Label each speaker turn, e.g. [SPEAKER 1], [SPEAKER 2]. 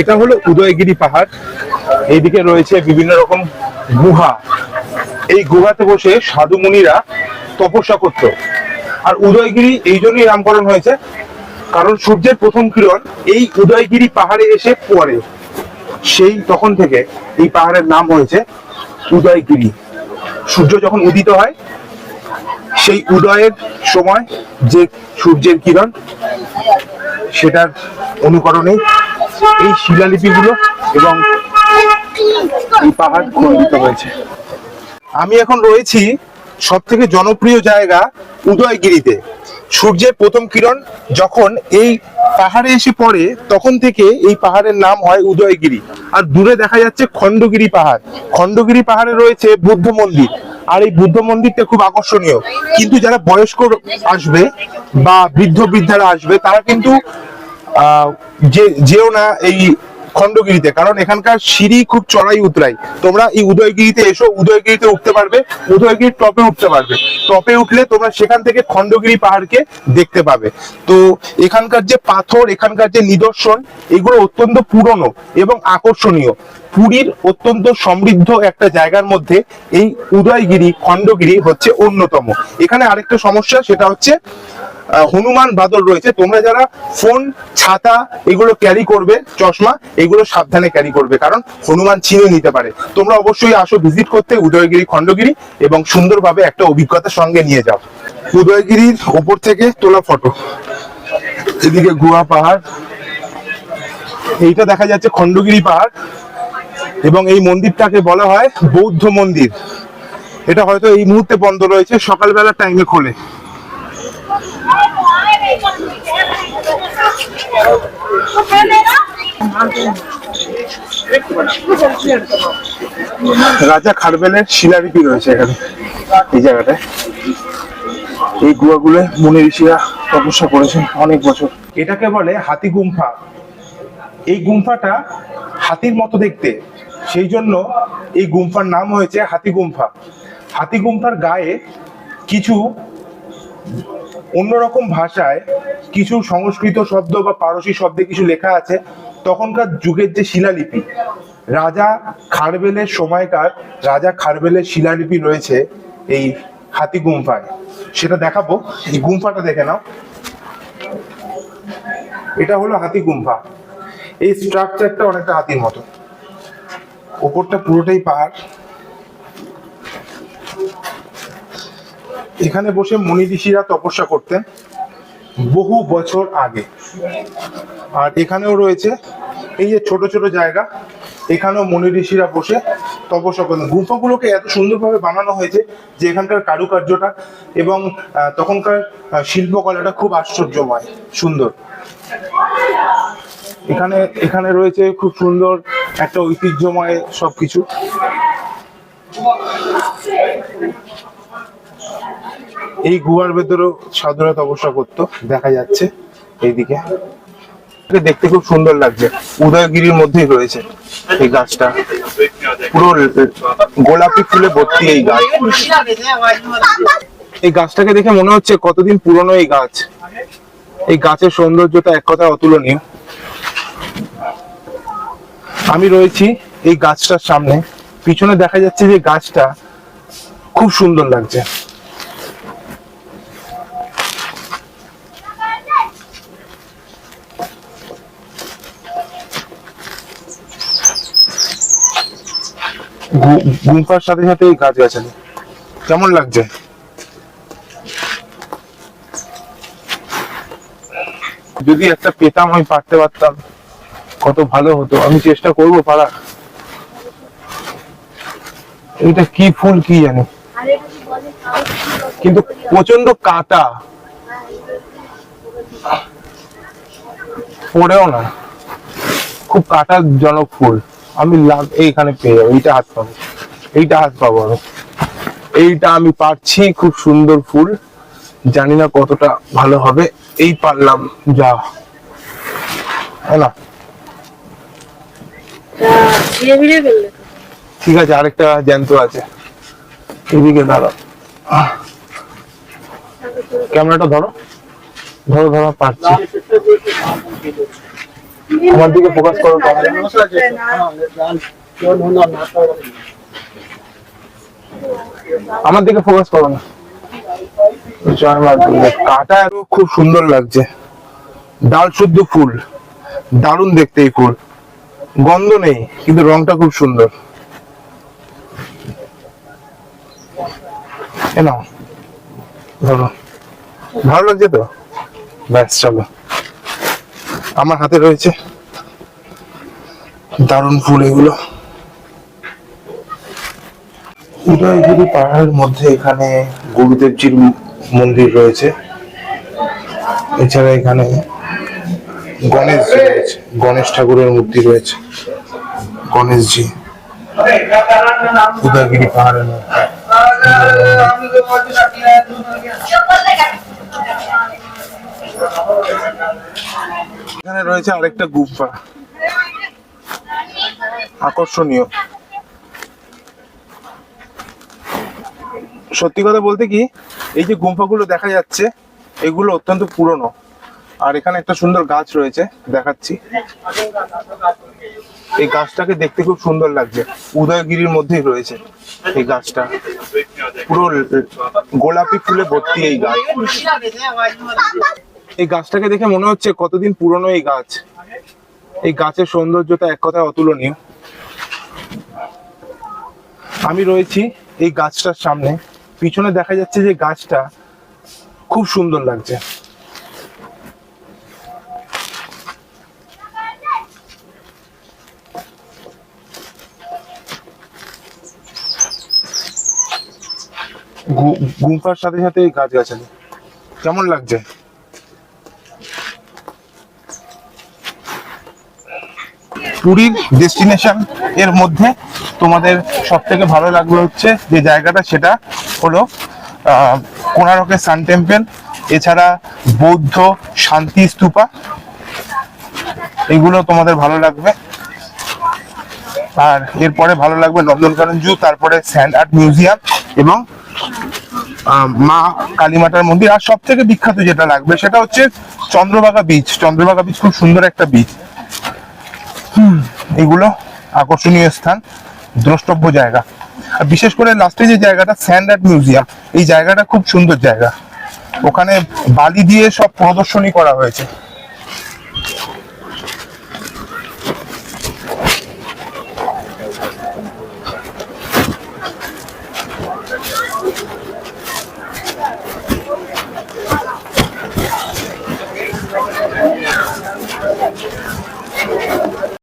[SPEAKER 1] এটা হলো উদয়গিরি পাহাড়। এইদিকে রয়েছে বিভিন্ন রকম গুহা। এই গুহাতে বসে সাধু মুনিরা তপস্যা করত। আর উদয়গিরি এই জন্যই নামকরণ হয়েছে, কারণ সূর্যের প্রথম কিরণ এই উদয়গিরি পাহাড়ে এসে পড়ে। সেই তখন থেকে এই পাহাড়ের নাম হয়েছে উদয়গিরি। সূর্য যখন উদিত হয়, সেই উদয়ের সময় যে সূর্যের কিরণ সেটার অনুকরণে এই শিলালিপিগুলো এবং এই পাহাড় খণ্ডিত হয়েছে। আমি এখন রয়েছি সব থেকে জনপ্রিয় জায়গা উদয়গিরিতে। সূর্যের প্রথম কিরণ যখন এই পাহাড়ে এসে পড়ে, তখন থেকে এই পাহাড়ের নাম হয় উদয়গিরি। আর দূরে দেখা যাচ্ছে খণ্ডগিরি পাহাড়। খণ্ডগিরি পাহাড়ে রয়েছে বুদ্ধ মন্দির। আর এই বুদ্ধ মন্দিরটা খুব আকর্ষণীয়। কিন্তু যারা বয়স্ক আসবে বা বৃদ্ধ বৃদ্ধারা আসবে, তারা কিন্তু যে, যেও না এই খণ্ডগিরিতে, কারণ এখানকার সিঁড়ি খুব চড়াই উতরাই। তোমরা এই উদয়গিরিতে এসো, উদয়গিরিতে উঠতে পারবে, উদয়গিরির টপে উঠতে পারবে। টপে উঠলে তোমরা সেখান থেকে খণ্ডগিরি পাহাড়কে দেখতে পাবে। তো এখানকার যে পাথর, এখানকার যে নিদর্শন, এগুলো অত্যন্ত পুরনো এবং আকর্ষণীয়। পুরীর অত্যন্ত সমৃদ্ধ একটা জায়গার মধ্যে এই উদয়গিরি, খণ্ডগিরি হচ্ছে অন্যতম। এখানে আরেকটা সমস্যা, সেটা হচ্ছে হনুমান বাদল রয়েছে। তোমরা যারা ফোন, ছাতা এগুলো ক্যারি করবে, চশমা, এগুলো সাবধানে ক্যারি করবে, কারণ হনুমান ছিনে নিতে পারে। তোমরা অবশ্যই আসো ভিজিট করতে উদয়গিরি, খণ্ডগিরি এবং সুন্দরভাবে একটা অভিজ্ঞতা সঙ্গে নিয়ে যাও। উদয়গিরির ওপর থেকে তোলা ফটো এদিকে গুহা পাহাড়। এইটা দেখা যাচ্ছে খণ্ডগিরি পাহাড় এবং এই মন্দিরটাকে বলা হয় বৌদ্ধ মন্দির। এটা হয়তো এই মুহূর্তে বন্ধ রয়েছে, সকালবেলার টাইমে খোলে। রাজা খারবেলের শিলালিপি রয়েছে এখানে, এই জায়গাটায়। এই গুহাগুলো মুনি ঋষিরা তপস্যা করেছেন অনেক বছর। এটাকে বলে হাতি গুম্ফা। এই গুম্ফাটা হাতির মতো দেখতে। সেই জন্য এই গুম্ফার নাম হয়েছে হাতি গুম্ফা। হাতি গুম্ফার গায়ে কিছু অন্যরকম ভাষায় কিছু সংস্কৃত শব্দ বা পারসি শব্দে কিছু লেখা আছে, তখনকার যুগের যে শিলালিপি, রাজা খারবেলের সময়কার রাজা খারবেলের শিলালিপি রয়েছে এই হাতি গুম্ফায়। সেটা দেখাবো, এই গুম্ফাটা দেখে নাও। এটা হলো হাতি গুম্ফা। এই স্ট্রাকচারটা অনেকটা হাতির মতো। ওপরটা পুরোটাই পাহাড়। এখানে বসে মনি ঋষিরা তপস্যা করতেন বহু বছর আগে। আর এখানেও রয়েছে এই যে ছোট ছোট জায়গা, এখানেও মনি ঋষিরা বসে তপস্যা করেন গুম্ফাগুলোকে এত সুন্দরভাবে বানানো হয়েছে যে এখানকার কারুকার্যটা এবং তখনকার শিল্পকলাটা খুব আশ্চর্যময়, সুন্দর। এখানে এখানে রয়েছে খুব সুন্দর একটা ঐতিহ্যময় সবকিছু। এই গুহার ভেতরেও সাধুরা তপস্যা করতো, দেখা যাচ্ছে এইদিকে। দেখতে খুব সুন্দর লাগছে, উদয়গিরির মধ্যেই রয়েছে এই গাছটা। পুরো গোলাপি ফুলে ভর্তি এই গাছ। এই গাছটাকে দেখে মনে হচ্ছে কতদিন পুরনো এই গাছ। এই গাছের সৌন্দর্যটা এক কথায় অতুলনীয়। আমি রয়েছি এই গাছটার সামনে। পিছনে দেখা যাচ্ছে যে গাছটা খুব সুন্দর লাগছে। গু- গুম্ফার সাথে সাথে এই গাছ। গাছালি কেমন লাগছে? যদি একটা পেতাম, আমি পারতে পারতাম। কত ভালো হতো। আমি চেষ্টা করব পারা এটা কি ফুল, কি জানি। কিন্তু প্রচণ্ড কাটা। পড়েও না। খুব কাটার জনক ফুল। আমি লাভ এইখানে পেয়ে যাব এইটা হাত পাবো। এইটা হাত পাবো আমি। এইটা আমি পারছি খুব সুন্দর ফুল। জানি না কতটা ভালো হবে এই পারলাম যা। না?
[SPEAKER 2] ধীরে ধীরে।
[SPEAKER 1] ঠিক আছে আরেকটা জ্যান্ত আছে। এদিকে দাঁড়াও। ক্যামেরাটা ধরো। ধরো ধরো পারছি। আমার দিকে ফোকাস করো আমার দিকে ফোকাস করো না। কাটা খুব সুন্দর লাগছে ডাল শুদ্ধ ফুল দারুণ দেখতে এই ফুল গন্ধ নেই কিন্তু রংটা খুব সুন্দর ধরো ভালো লাগছে তো ব্যাস চলো আমার হাতে রয়েছে। দারুণ ফুল এগুলো। উদয়গিরি পাহাড়ের মধ্যে এখানে গুরুদেবজির মন্দির রয়েছে। এছাড়া এখানে গণেশজি রয়েছে, গণেশ ঠাকুরের মূর্তি রয়েছে। গণেশজি উদয়গিরি পাহাড়ের মধ্যে। এখানে রয়েছে আরেকটা গুফা। আকর্ষণীয়। সত্যি কথা বলতে কি, এই যে গুম্ফাগুলো দেখা যাচ্ছে, এগুলো অত্যন্ত পুরনো। আর এখানে একটা সুন্দর গাছ রয়েছে, দেখাচ্ছি। এই গাছটাকে দেখতে খুব সুন্দর লাগছে। উদয়গিরির মধ্যেই রয়েছে এই গাছটা। পুরো গোলাপি ফুলে ভর্তি এই গাছ। এই গাছটাকে দেখে মনে হচ্ছে কতদিন পুরনো এই গাছ। এই গাছের সৌন্দর্যটা এক কথায় অতুলনীয়। আমি রয়েছি এই গাছটার সামনে। পিছনে দেখা যাচ্ছে যে গাছটা খুব সুন্দর লাগছে। গুম্ফার সাথে সাথে এই গাছ গাছালি কেমন লাগছে? পুরীর ডেস্টিনেশন এর মধ্যে তোমাদের সব থেকে ভালো লাগল হচ্ছে যে জায়গাটা সেটা হলো আহ, কোণারকের সান টেম্পেল এছাড়া বৌদ্ধ শান্তি স্তূপা। এগুলো তোমাদের ভালো লাগবে। আর এরপরে ভালো লাগবে নন্দনকানন জু তারপরে স্যান্ড আর্ট মিউজিয়াম এবং মা কালীমাতার মন্দির। আর সব থেকে বিখ্যাত যেটা লাগবে সেটা হচ্ছে চন্দ্রভাগা বিচ চন্দ্রভাগা বিচ খুব সুন্দর একটা বিচ এগুলো আকর্ষণীয় স্থান, দ্রষ্টব্য জায়গা। আর বিশেষ করে লাস্টে যে জায়গাটা স্যান্ডার্ড মিউজিয়াম এই জায়গাটা খুব সুন্দর জায়গা। ওখানে বালি দিয়ে সব প্রদর্শনী করা হয়েছে।